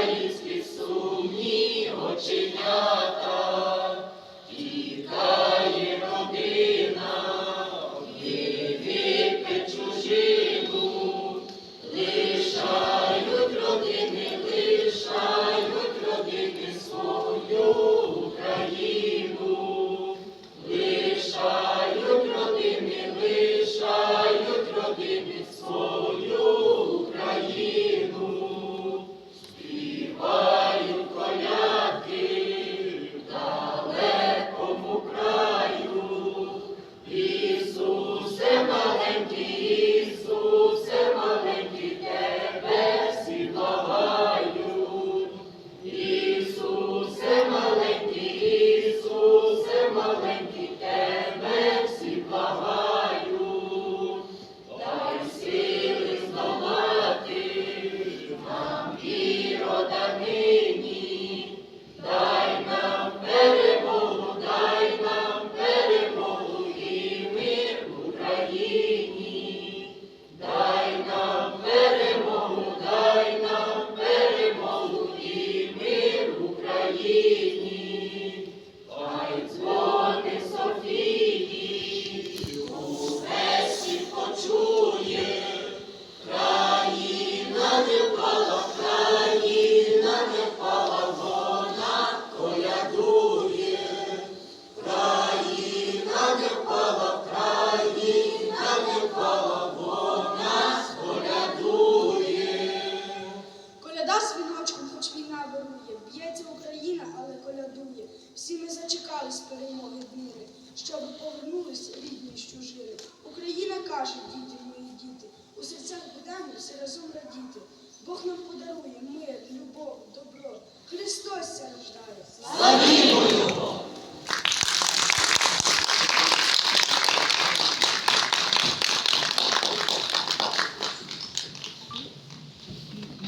українські сумні оченята. Thank you. Серці Україна, але колядує. Всі ми зачекали з перемоги міри, щоб повернулись рідні що жили. Україна каже, діти, мої діти, у серцях будемо всі разом радіти. Бог нам подарує мир, любов, добро. Христос рождає.